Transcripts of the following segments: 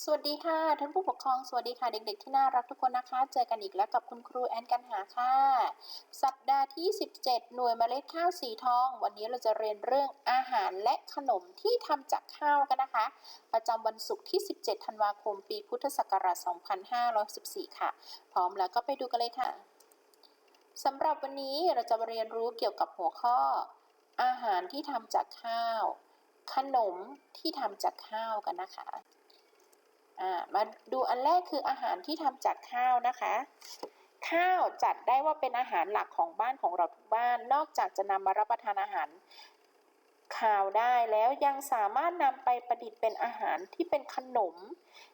สวัสดีค่ะท่านผู้ปกครองสวัสดีค่ะเด็ก ๆ ที่น่ารักทุกคนนะคะ เจอกันอีกแล้วกับคุณครูแอนกันหาค่ะ สัปดาห์ที่ 17 หน่วยเมล็ดข้าวสีทอง วันนี้เราจะเรียนเรื่องอาหารและขนมที่ทำจากข้าวกันนะคะ ประจำวันศุกร์ที่ 17 ธันวาคม ปีพุทธศักราช 2514 ค่ะ พร้อมแล้วก็ไปดูกันเลยค่ะสำหรับวันนี้เราจะมาเรียนรู้เกี่ยวกับหัวข้อ อาหารที่ทำจากข้าว ขนมที่ทำจากข้าวกันนะคะ มาดูอันแรกคืออาหารที่ทำจากข้าวนะคะ ข้าวจัดได้ว่าเป็นอาหารหลักของบ้านของเราทุกบ้าน นอกจากจะนำมารับประทานอาหารข้าวได้แล้วยังสามารถนำไปประดิษฐ์เป็นอาหารที่เป็นขนม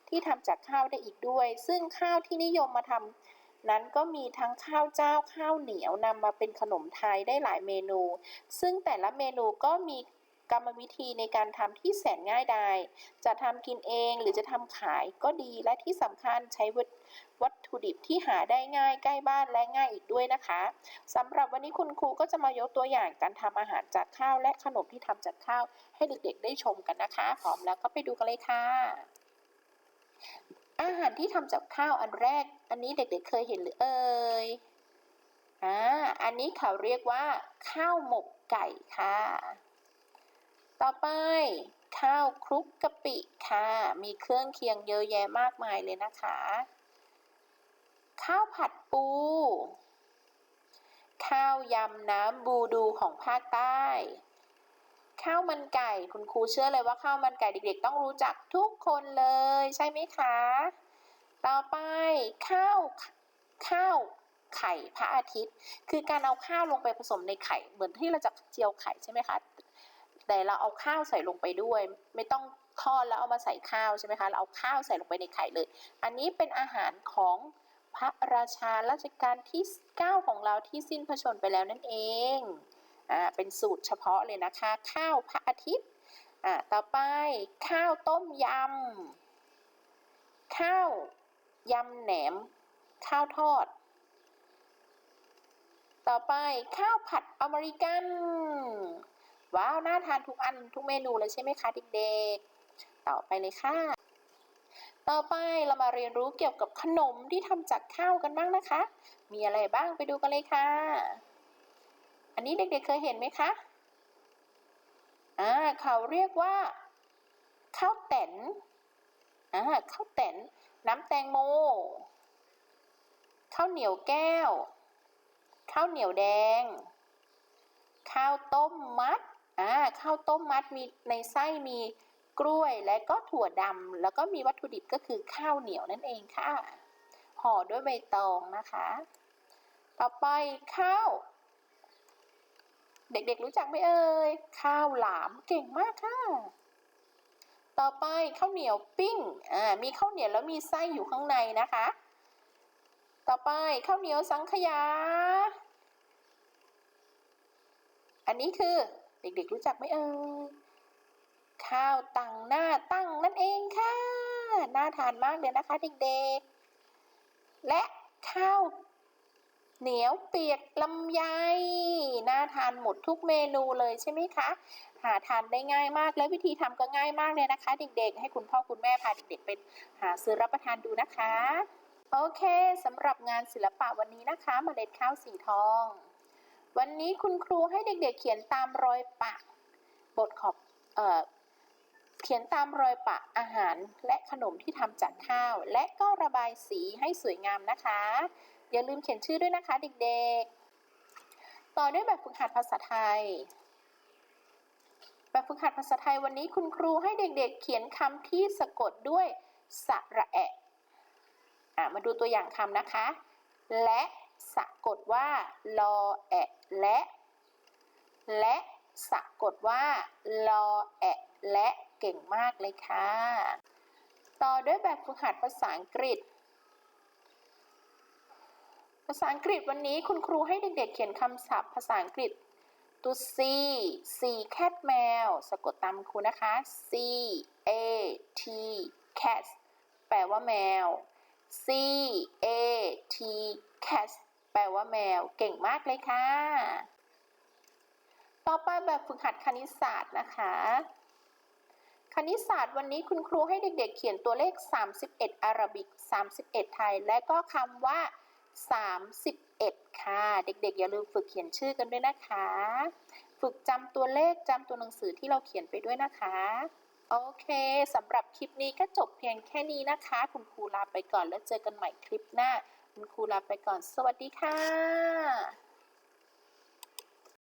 ที่ทำจากข้าวได้อีกด้วย ซึ่งข้าวที่นิยมมาทำนั้นก็มีทั้งข้าวเจ้าข้าวเหนียวนำมาเป็นขนมไทยได้หลายเมนู ซึ่งแต่ละเมนูก็มี กรรมวิธีในการทำที่แสนง่ายดาย จะทำกินเองหรือจะทำขายก็ดีและที่สำคัญใช้วัตถุดิบที่หาได้ง่ายใกล้บ้านและง่ายอีกด้วยนะคะสำหรับวันนี้คุณครูก็จะมายกตัวอย่างการทำอาหารจากข้าวและขนมที่ทำจากข้าว ให้เด็กๆ ได้ชมกันนะคะ พร้อมแล้วก็ไปดูกันเลยค่ะอาหารที่ทำจากข้าวอันแรก อันนี้เด็กๆเคยเห็นหรือเอ่ย อ่า อันนี้เขาเรียกว่า ข้าวหมกไก่ค่ะ ต่อไปข้าวคลุกกะปิค่ะ มีเครื่องเคียงเยอะแยะมากมายเลยนะคะ ข้าวผัดปู ข้าวยำน้ำบูดูของภาคใต้ ข้าวมันไก่คุณครูเชื่อเลยว่าข้าวมันไก่เด็กๆ ต้องรู้จักทุกคนเลยใช่ไหมคะ ต่อไปข้าวข้าวไข่พระอาทิตย์ คือการเอาข้าวลงไปผสมในไข่เหมือนที่เราจะเจียวไข่ใช่ไหมคะ แต่เราเอาข้าวใส่ลงไปด้วย ไม่ต้องทอดแล้วเอามาใส่ข้าวใช่ไหมคะ เราเอาข้าวใส่ลงไปในไข่เลย อันนี้เป็นอาหารของพระราชาราชการที่ 9 ของเราที่สิ้นพระชนไปแล้วนั่นเอง อ่า เป็นสูตรเฉพาะเลยนะคะ ข้าวพระอาทิตย์ อ่า ต่อไปข้าวต้มยำ ข้าวยำแหนม ข้าวทอด ต่อไปข้าวผัดอเมริกัน ว้าว น่าทานทุกอันทุกเมนูเลยใช่ไหมคะเด็กๆ ต่อไปเลยค่ะ ต่อไปเรามาเรียนรู้เกี่ยวกับขนมที่ทำจากข้าวกันบ้างนะคะ มีอะไรบ้างไปดูกันเลยค่ะ อันนี้เด็กๆเคยเห็นไหมคะ อ่า เขาเรียกว่า ข้าวแตนอ่า ข้าวแตนน้ำแตงโม ข้าวเหนียวแก้ว ข้าวเหนียวแดงข้าวต้มมัด อ่าข้าวต้มมัดมีในไส้มีกล้วยและก็ถั่วดำแล้วก็มีวัตถุดิบก็คือข้าวเหนียวนั่นเองค่ะห่อด้วยใบตองนะคะ ต่อไปข้าว เด็กๆรู้จักไหมเอ่ยข้าวหลามเก่งมากค่ะ ต่อไปข้าวเหนียวปิ้งอ่ามีข้าวเหนียวแล้วมีไส้อยู่ข้างในนะคะ ต่อไปข้าวเหนียวสังขยา อันนี้คือ เด็กๆรู้จักไหมเอ่ยข้าวตังหน้าตั้งนั่นเองค่ะ น่าทานมากเลยนะคะ เด็กๆ และข้าวเหนียวเปียกลำไย น่าทานหมดทุกเมนูเลยใช่ไหมคะ หาทานได้ง่ายมากและวิธีทำก็ง่ายมากเลยนะคะ เด็กๆ ให้คุณพ่อคุณแม่พาเด็กๆไปหาซื้อรับประทานดูนะคะ โอเคสำหรับงานศิลปะวันนี้นะคะมเมล็ดข้าวสีทอง วันนี้คุณครูให้เด็กๆ เขียนตามรอยปะ บทขอบเออเขียนตามรอยปะอาหารและขนมที่ทำจากข้าว และก็ระบายสีให้สวยงามนะคะ อย่าลืมเขียนชื่อด้วยนะคะเด็กๆ ต่อด้วยแบบฝึกหัดภาษาไทย แบบฝึกหัดภาษาไทยวันนี้คุณครูให้เด็กๆ เขียนคำที่สะกดด้วยสระแอะมาดูตัวอย่างคำนะคะ และ สะกดว่าลอแอะและ และสะกดว่าลอแอะและเก่งมากเลยค่ะ ต่อด้วยแบบฝึกหัดภาษาอังกฤษ ภาษาอังกฤษวันนี้คุณครูให้เด็กๆเขียนคำศัพท์ภาษาอังกฤษตัว C C cat แมวสะกดตามครูนะคะ C A T cat แปลว่าแมว C A T cat ลว่าแมว เก่งมากเลยค่ะ ต่อไปแบบฝึกหัดคณิตศาสตร์นะคะ คณิตศาสตร์วันนี้คุณครูให้เด็กๆ เขียนตัวเลข 31 อาราบิก 31 ไทย และก็คำว่า 31 ค่ะ เด็กๆ อย่าลืมฝึกเขียนชื่อกันด้วยนะคะ ฝึกจำตัวเลขจำตัวหนังสือที่เราเขียนไปด้วยนะคะโอเค สำหรับคลิปนี้ก็จบเพียงแค่นี้นะคะ คุณครูลาไปก่อนแล้วเจอกันใหม่คลิปหน้า คุณครูลาไปก่อน สวัสดีค่ะ